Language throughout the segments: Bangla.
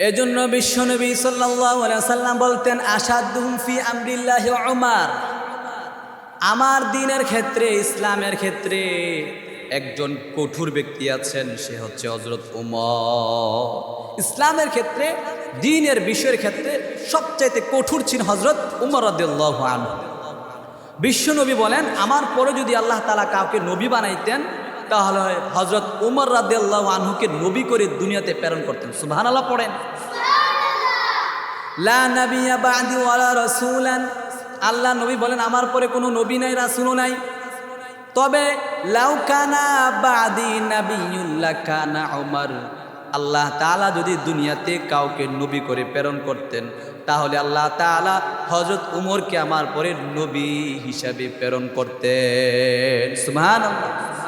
এজন্য বিশ্বনবী সাল্লাম বলতেন আসাদুহুম ফি আমরিল্লাহ উমার। আমার দিনের ক্ষেত্রে, ইসলামের ক্ষেত্রে একজন কঠোর ব্যক্তি আছেন, সে হচ্ছে হজরত উমর। ইসলামের ক্ষেত্রে, দিনের বিষয়ের ক্ষেত্রে সবচাইতে কঠোর ছিলেন হজরত উমর রাদিয়াল্লাহু আনহু। বিশ্বনবী বলেন, আমার পরে যদি আল্লাহ তালা কাউকে নবী বানাইতেন তাহলে হজরত উমর রাদিয়াল্লাহু আনহুকে নবী করে দুনিয়াতে প্রেরণ করতেন। পড়েন। বাদি ওয়ালা রাসূলান। আল্লাহ নবী বলেন, আমার পরে কোনো নবী নাই, রাসূলও নাই। তবে কানা আল্লাহ তাআলা যদি দুনিয়াতে কাউকে নবী করে প্রেরণ করতেন, তাহলে আল্লাহ তাআলা হজরত উমরকে আমার পরে নবী হিসাবে প্রেরণ করতেন। সুবহানাল্লাহ।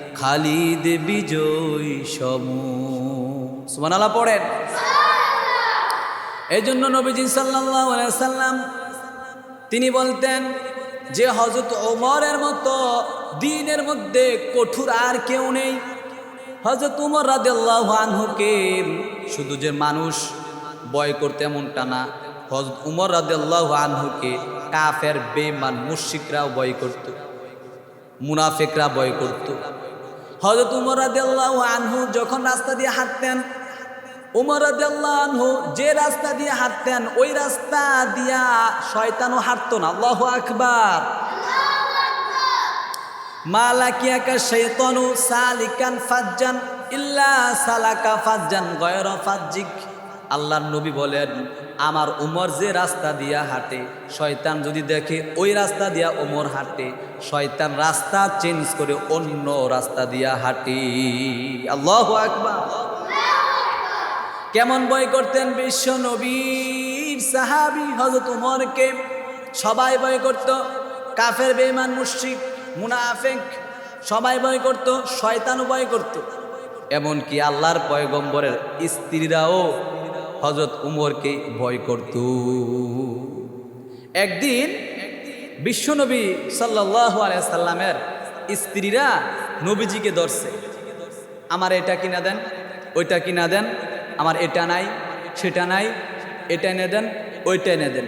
খালিদ বিজয় সমর সুবহানাল্লাহ পড়েন। এই জন্য নবীজি সাল্লাম তিনি বলতেন যে হজরত ওমরের মতো দিনের মধ্যে কঠোর আর কেউ নেই। হজরত উমর রাদিয়াল্লাহু আনহুকে শুধু যে মানুষ বয় করতে এমনটা না হজরত উমর রাদিয়াল্লাহু আনহুকে কাফের বেমান মুশরিকরাও বয় করত, মুনাফিকরা বয় করত। হজরত উমর আদেল্লাহ আনহু যখন রাস্তা দিয়ে হাঁটতেন, উমর আদেল্লাহ আনহু যে রাস্তা দিয়ে হাঁটতেন, ওই রাস্তা দিয়া শয়তানও হাঁটত না। আল্লাহ আকবার। মালাকিয়াকা শৈতনু সালিকান ফাজ্জান ইল্লা সালাকা ফাজ্জান গয়র ফাজ্জিক। আল্লাহর নবী বলেন, আমার উমর যে রাস্তা দিয়া হাঁটে, শয়তান যদি দেখে ওই রাস্তা দিয়া ওমর হাঁটে, শয়তান রাস্তা চেঞ্জ করে অন্য রাস্তা দিয়া হাঁটি। আল্লাহ আকবার। কেমন বই করতেন বিশ্ব নবীর সাহাবি হজরত উমরকে? সবাই বই করত, কাফের বেমান মুশরিক, মুনাফেক, সবাই ভয় করত, শয়তানও ভয় করত। এমনকি আল্লাহর পয়গম্বরের স্ত্রীরাও হজরত উমরকে ভয় করত। একদিন বিশ্বনবী সাল্লাহ সাল্লামের স্ত্রীরা নবীজিকে ধরছে। আমার এটা কিনা দেন, ওইটা কিনা দেন, আমার এটা নাই, সেটা নাই, এটা এনে দেন, ওইটা এনে দেন।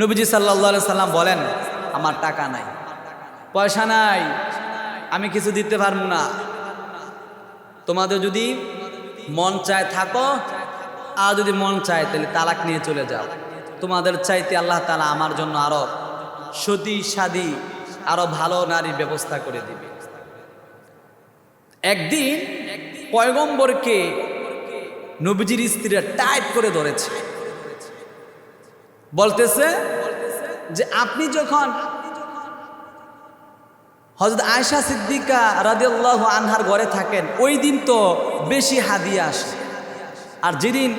নবীজি সাল্লাহ সাল্লাম বলেন, আমার টাকা নাই, পয়সা নাই, আমি কিছু দিতে পারব না। তোমাদের যদি মন চায় থাকো আর যদি মন চায়, তাহলে তালাক নিয়ে চলে যাও। তোমাদের চাইতে আল্লাহ তালা আমার জন্য আরও সতী, সাদী, আরও ভালো নারীর ব্যবস্থা করে দিবে। একদিন পয়গম্বরকে নবীজির স্ত্রীরা টাইট করে ধরেছে। বলতেছে যে, আপনি যখন হজরত আয়সা সিদ্দিকা রাদিয়াল্লাহু আনহার ঘরে থাকেন, ওই দিন তো বেশি হাদিয়া আসে। আর যেদিন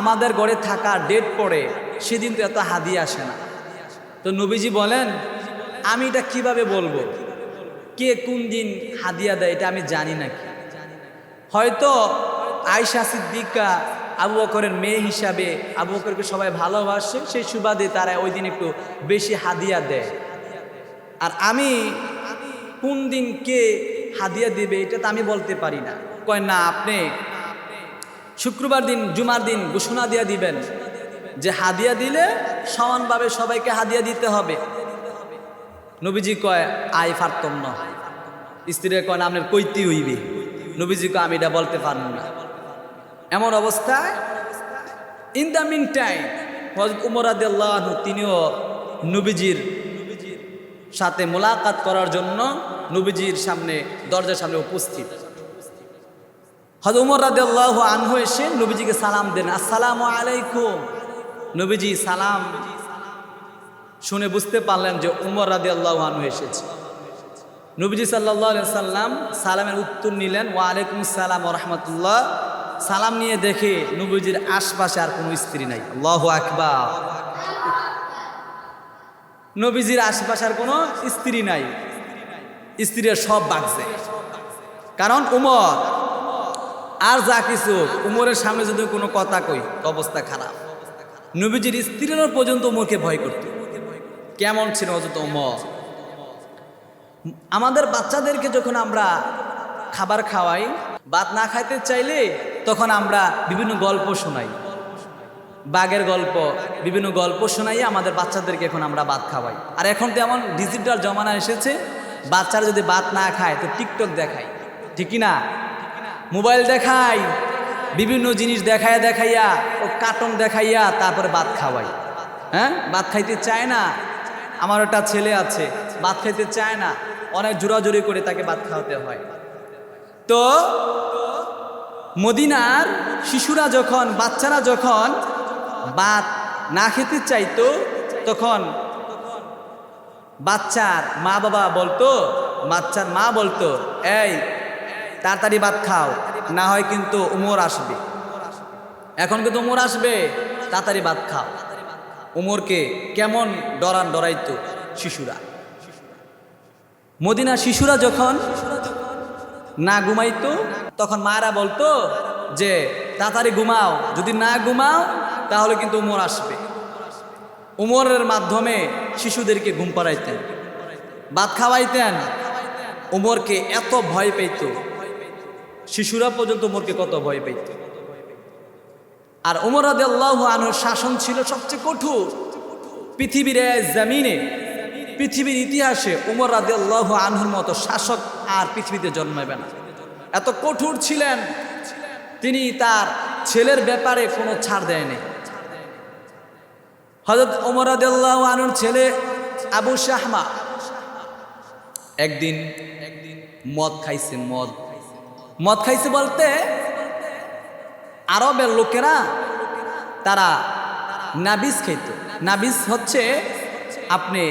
আমাদের ঘরে থাকা ডেট পড়ে, সেদিন তো এত হাদিয়া আসে না। তো নবীজি বলেন, আমি এটা কীভাবে বলব? কে কোন দিন হাদিয়া দেয় এটা আমি জানি না নাকি হয়তো আয়সা সিদ্দিকা আবু বকরের মেয়ে হিসাবে আবু বকরকে সবাই ভালোবাসে, সেই সুবাদে তারা ওই দিন একটু বেশি হাদিয়া দেয়। আর আমি কোন দিন কে হাদিয়া দেবে এটা তো আমি বলতে পারি না। কয়, না, আপনি শুক্রবার দিন, জুমার দিন ঘোষণা দিয়া দিবেন যে হাদিয়া দিলে সমানভাবে সবাইকে হাদিয়া দিতে হবে। নবীজি কয় আই পারতম না স্ত্রীরা কয় আপনার কইতে হইবে। নবীজি কয়, আমি এটা বলতে পারব না। এমন অবস্থায় ইন দ্য মিন টাইম হজরত উমর আদাল্লাহ তিনিও নবীজির সাথে মোলাকাত করার জন্য নবীজির সামনে, দরজার সামনে উপস্থিত। হজরত উমর রাদিয়াল্লাহ আনহু এসে নবীজিকে সালাম দেন, আসসালামু আলাইকুম। নবীজি সালাম শুনে বুঝতে পারলেন যে উমর রাদিয়াল্লাহু আনহু এসেছে। নবীজি সাল্লাহ সাল্লাম সালামের উত্তর নিলেন ওয়ালাইকুম সালাম রহমতুল্লাহ। সালাম নিয়ে দেখে নবীজির আশপাশে আর কোনো স্ত্রী নাই। আল্লাহ আকবার। নবীজির আশপাশে আর কোনো স্ত্রী নাই। স্ত্রীর সব বাগছে কারণ উমর আর যা কিছু, উমরের সামনে যদি কোনো কথা কই অবস্থা খারাপ। নবীজির স্ত্রীরও পর্যন্ত উমরকে ভয় করত। কেমন ছিল অযত উমর? আমাদের বাচ্চাদেরকে যখন আমরা খাবার খাওয়াই, ভাত না খাইতে চাইলে তখন আমরা বিভিন্ন গল্প শোনাই। বাঘের গল্প, বিভিন্ন গল্প শোনাই আমাদের বাচ্চাদেরকে এখন আমরা ভাত খাওয়াই। আর এখন তো এমন ডিজিটাল জমানা এসেছে, বাচ্চারা যদি ভাত না খায়, তো টিকটক দেখায়। ঠিকই না? মোবাইল দেখাই, বিভিন্ন জিনিস দেখাইয়া দেখাইয়া ও কার্টুন দেখাইয়া তারপরে ভাত খাওয়াই। হ্যাঁ? ভাত খাইতে চায় না। আমার একটা ছেলে আছে, ভাত খাইতে চায় না। অনেক জোরাজুরি করে তাকে ভাত খাওয়াতে হয়। তো মদিনার শিশুরা যখন, বাচ্চারা যখন ভাত না খেতে চাইতো, তখন বাচ্চার মা বাবা বলতো, বাচ্চার মা বলতো, এই তাড়াতাড়ি ভাত খাও, না হয় কিন্তু উমর আসবে। এখন কিন্তু উমর আসবে, তাড়াতাড়ি ভাত খাও। উমরকে কেমন ডরান ডরাইতো শিশুরা। মদিনা শিশুরা যখন না ঘুমাইতো, তখন মায়েরা বলতো যে, তাড়াতাড়ি ঘুমাও, যদি না ঘুমাও, তাহলে কিন্তু উমর আসবে। উমরের মাধ্যমে শিশুদেরকে ঘুম পাড়াইতেন, ভাত খাওয়াইতেন। উমরকে এত ভয় পেত শিশুরা পর্যন্ত উমরকে কত ভয় পেত। আর উমর আল্লাহ আনহুর শাসন ছিল সবচেয়ে কঠোর। পৃথিবীর জমিনে, পৃথিবীর ইতিহাসে উমর রাদে আল্লাহ আনহুর মতো শাসক আর পৃথিবীতে জন্মাবে না। এত কঠোর ছিলেন, তিনি তার ছেলের ব্যাপারে কোনো ছাড় দেয়নি। হজরত উমর রাদিয়াল্লাহু আনহুর ছেলে আবু শাহমা একদিন একদিন মদ খাইছে, মদ মদ খাইছে বলতে আরবের লোকেরা তারা নাবিজ খাইত। নাবিজ হচ্ছে আপনি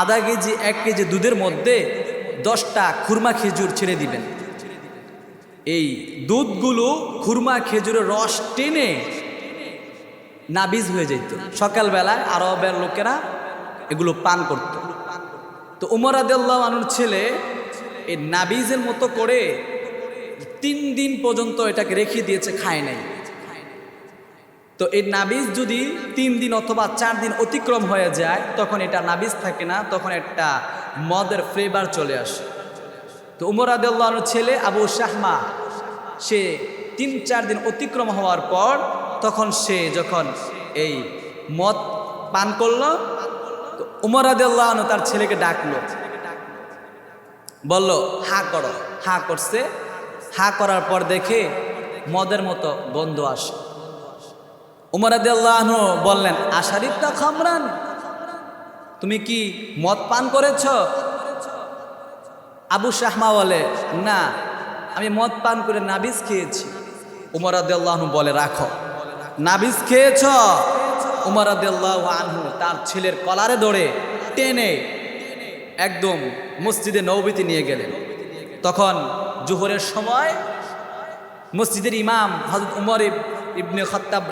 আধা কেজি, এক কেজি দুধের মধ্যে দশটা খুরমা খেজুর ছেড়ে দিবেন। এই দুধগুলো খুরমা খেজুরের রস টেনে নাবিজ হয়ে যেত সকালবেলায় আরবের লোকেরা এগুলো পান করত। তো উমর আদাল্লাহ ছেলে এই নাবিজের মতো করে তিন দিন পর্যন্ত এটাকে রেখে দিয়েছে, খায় নাই। তো এই নাবিজ যদি তিন দিন অথবা চার দিন অতিক্রম হয়ে যায়, তখন এটা নাবিজ থাকে না, তখন একটা মদের ফ্লেভার চলে আসে। তো উমর আদাল্লাহর ছেলে আবু শাহমা, সে তিন চার দিন অতিক্রম হওয়ার পর, তখন সে যখন এই মদ পান করল, তো উমর আদাল্লাহ তার ছেলেকে ডাকলো। বলল, হা করো, হা করছে। হা করার পর দেখে মদের মতো গন্ধ আসে। উমর আদাল্লাহ বললেন আশারিফটা খামরান? তুমি কি মদ পান করেছ? আবু শাহমা বলে, না, আমি মদ পান করে নাবিজ খেয়েছি। উমর বলে, রাখো। নাবিজ খেয়েছ? উমর আদাল্লাহ আনহু তার ছেলের কলারে ধরে টেনে একদম মসজিদে নৌবিতে নিয়ে গেলেন। তখন জোহরের সময় মসজিদের ইমাম হজরত উমর ইবনে খত্তাব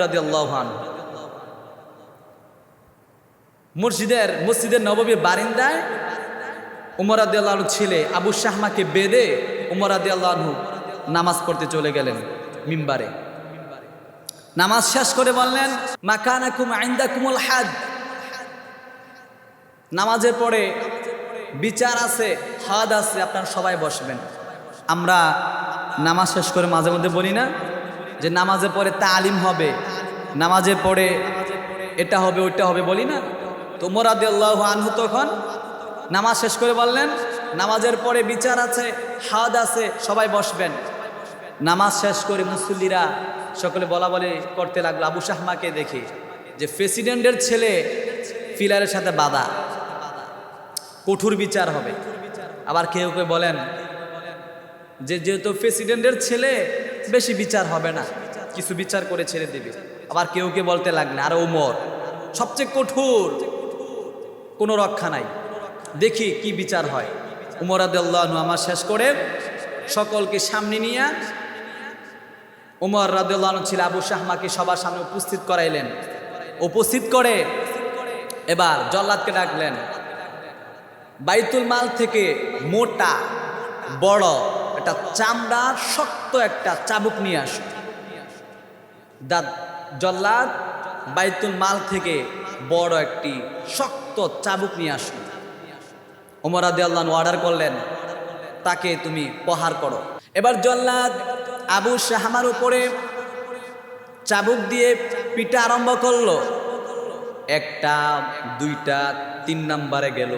মসজিদের মসজিদের নববীর বারিন্দায় উমর আদিয়াল্লাহ ছেলে আবু শাহমাকে বেদে উমর আদিয়াল্লাহ নামাজ পড়তে চলে গেলেন মিম্বারে। নামাজ শেষ করে বললেন মাকানাকুম আইন্দাকুমুল হাদ। নামাজের পরে বিচার আছে, হাদ আছে, আপনার সবাই বসবেন। আমরা নামাজ শেষ করে মাঝে মধ্যে বলি না যে নামাজের পরে তালিম হবে, নামাজের পরে এটা হবে, ওইটা হবে বলি না। তো মোরাদ আনহু তখন নামাজ শেষ করে বললেন, নামাজের পরে বিচার আছে, হাদ আছে, সবাই বসবেন। নামাজ শেষ করে মুসল্লিরা সকলে বলা বলে করতে লাগল, আবু শাহমাকে দেখে, যে প্রেসিডেন্টের ছেলে ফিলারের সাথে বাধা, কঠোর বিচার হবে। আবার কেউ কেউ বলেন যে যেহেতু প্রেসিডেন্টের ছেলে, বেশি বিচার হবে না। কিছু বিচার করে ছেড়ে দেবে। আবার কেউ কেউ বলতে লাগলে, আর ওমর, সবচেয়ে কঠোর, কোনো রক্ষা নাই। দেখি কি বিচার হয়। উমর আদাল্লাহ আমার শেষ করে, সকলকে সামনে নিয়ে উমর রাদিউল্লাহ আনহু ছিল আবু শাহমাকে সবার সামনে উপস্থিত করাইলেন। উপস্থিত করে এবার জল্লাদকে ডাকলেন, বাইতুল মাল থেকে মোটা, বড় একটা চামড়ার শক্ত একটা চাবুক নিয়ে আসো। দা জল্লাদ বাইতুল মাল থেকে বড় একটি শক্ত চাবুক নিয়ে আসো। ওমর আদি আল্লাহ অর্ডার করলেন, তাকে তুমি প্রহার করো। এবার জল্লাদ আবু শাহামার উপরে চাবুক দিয়ে পিটা আরম্ভ করল। একটা, দুইটা, তিন নাম্বারে গেল।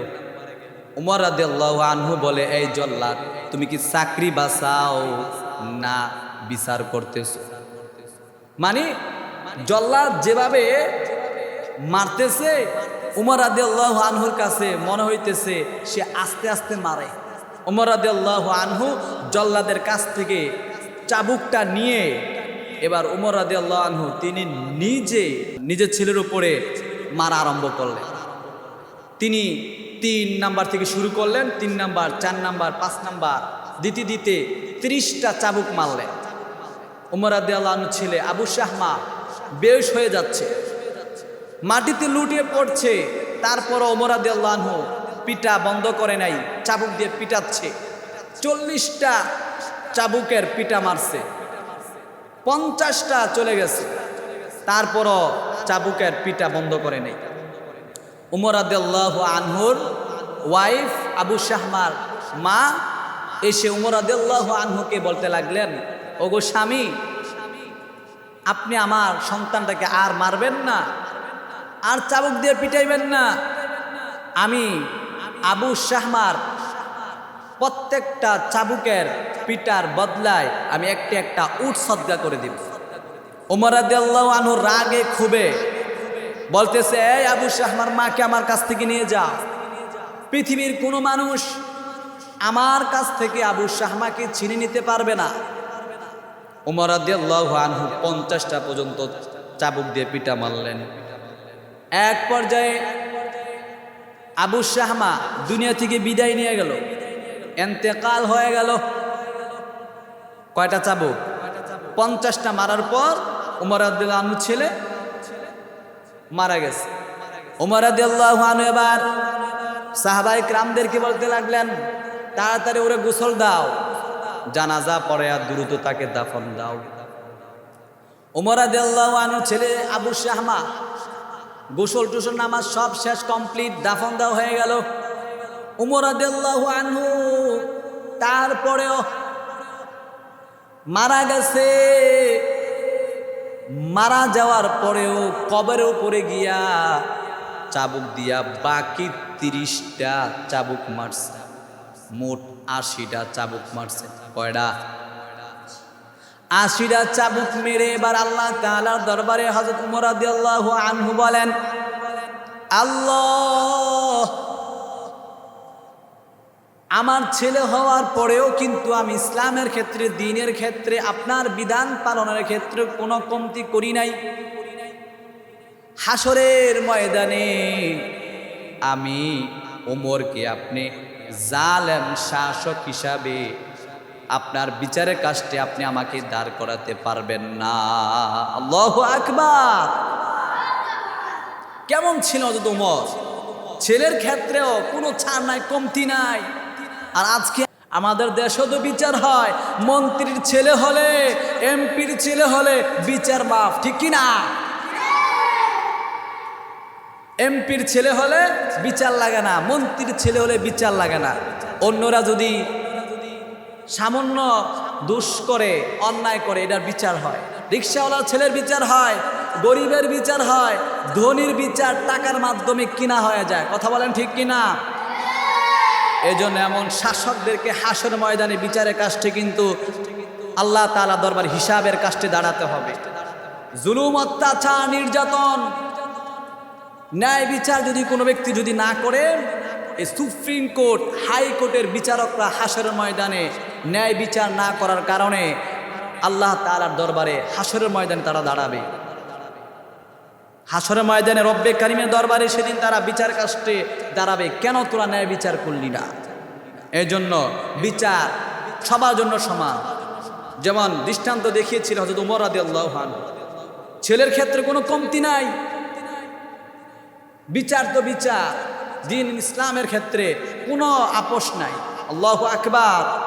উমর রাদিয়াল্লাহু আনহু বলে, এই জল্লাদ তুমি কি চাকরি বাঁচাও না, বিচার করতেছো। মানে জল্লাদ যেভাবে মারতেছে, উমর রাদিয়াল্লাহু আনহুর কাছে মনে হইতেছে সে আস্তে আস্তে মারে। উমর রাদিয়াল্লাহু আনহু জল্লাদের কাছ থেকে চাবুকটা নিয়ে, এবার উমর রাদিয়াল্লাহু আনহু তিনি নিজে নিজের ছেলের উপরে মারা আরম্ভ করলেন। তিনি তিন নাম্বার থেকে শুরু করলেন, তিন নাম্বার, চার নাম্বার, পাঁচ নাম্বার দিতে দিতে ত্রিশটা চাবুক মারলেন। উমর আদিয়াল্লাহ ছেলে আবু শাহমা বেশ হয়ে যাচ্ছে। মাটিতে লুটিয়ে পড়ছে তারপর ওমর আদিয়াল্লাহ পিটা বন্ধ করে নাই, চাবুক দিয়ে পিটাচ্ছে। চল্লিশটা চাবুকের পিটা মারছে। পঞ্চাশটা চলে গেছে। তারপরও চাবুকের পিটা বন্ধ করে নেই। উমর আদাল্লাহ আনহুর ওয়াইফ আবু শাহমার মা এসে উমর আদাল্লাহ আনহুকে বলতে লাগলেন, ওগো স্বামী, আপনি আমার সন্তানটাকে আর মারবেন না, আর চাবুক দিয়ে পিটাইবেন না। আমি আবু শাহমার প্রত্যেকটা চাবুকের পিটার বদলায় আমি একটা একটা উট সদ্গা করে দিব। উমর আদাল্লাহ আনহুর রাগে খুবে বলতেছে, এই আবু শাহমার মাকে আমার কাছ থেকে নিয়ে যা। পৃথিবীর কোনো মানুষ আমার কাছ থেকে আবু শাহমাকে ছিনে নিতে পারবে না। উমর আনহু পঞ্চাশটা পর্যন্ত চাবুক দিয়ে পিটা মারলেন। এক পর্যায়ে আবু শাহমা দুনিয়া থেকে বিদায় নিয়ে গেল। এন্তেকাল হয়ে গেল। কয়টা চাবুক? পঞ্চাশটা মারার পর উমর আব্দুল্লাহ ছেলে মারা গেছে। আনু এবার সাহাবাই ক্রামদেরকে বলতে লাগলেন, তাড়াতাড়ি ওরে গোসল দাও। জানাজা পরে আর দ্রুত তাকে দাফন দাও। আদিয়াল্লাহ ছেলে আবু শাহমা গোসল টুসল নামাজ সব শেষ কমপ্লিট, দাফন দেওয়া হয়ে গেল। উমর আদিয়াল্লাহ আনহু তারপরেও মারা গেছে। মারা যাওয়ার পরেও কবরের উপরে গিয়া চাবুক দিয়া বাকি তিরিশটা চাবুক মারছে। মোট আশিটা চাবুক মারছে। কয়টা? আশিটা চাবুক মেরে এবার আল্লাহ তাআলার দরবারে হযরত উমর রাদিয়াল্লাহু আনহু বলেন, আল্লাহ আমার ছেলে হওয়ার পরেও কিন্তু আমি ইসলামের ক্ষেত্রে, দিনের ক্ষেত্রে, আপনার বিধান পালনের ক্ষেত্রে কোনো কমতি করি নাই। হাসরের ময়দানে আমি ওমরকে আপনি জালেম শাসক হিসাবে আপনার বিচারের কাজটি আপনি আমাকে দাঁড় করাতে পারবেন না। আল্লাহ আকবার। কেমন ছিল অযত উমর? ছেলের ক্ষেত্রেও কোনো ছাড় নাই, কমতি নাই। আর আজকে আমাদের দেশও তো বিচার হয়, মন্ত্রীর ছেলে হলে, এমপির ছেলে হলে বিচার মাফ, ঠিক কি না এমপির ছেলে হলে বিচার লাগে না, মন্ত্রীর ছেলে হলে বিচার লাগে না। অন্যরা যদি সামান্য দোষ করে, অন্যায় করে, এটার বিচার হয়। রিক্সাওয়ালার ছেলের বিচার হয়, গরিবের বিচার হয়, ধনির বিচার টাকার মাধ্যমে কিনা হয়ে যায়। কথা বলেন ঠিক কিনা? এজন্য এমন শাসকদেরকে হাসর ময়দানে বিচারের কাজটি কিন্তু আল্লাহ তালা দরবার হিসাবের কাজটি দাঁড়াতে হবে। জুলুম, অত্যাচার, নির্যাতন, ন্যায় বিচার যদি কোনো ব্যক্তি যদি না করে, এই সুপ্রিম কোর্ট হাইকোর্টের বিচারকরা হাসরের ময়দানে ন্যায় বিচার না করার কারণে আল্লাহ তালার দরবারে হাসরের ময়দানে তারা দাঁড়াবে। হাসরের ময়দানে রব্বে কারিমের দরবারে সেদিন তারা বিচার কাষ্টে দাঁড়াবে। কেন তোরা ন্যায় বিচার করলি না? এই জন্য বিচার সবার জন্য সমান। যেমন দৃষ্টান্ত দেখিয়েছিল হজরত উমর রাদি আল্লাহান ছেলের ক্ষেত্রে কোনো কমতি নাই। বিচার তো বিচার। দিন ইসলামের ক্ষেত্রে কোনো আপোষ নাই। আল্লাহ আকবার।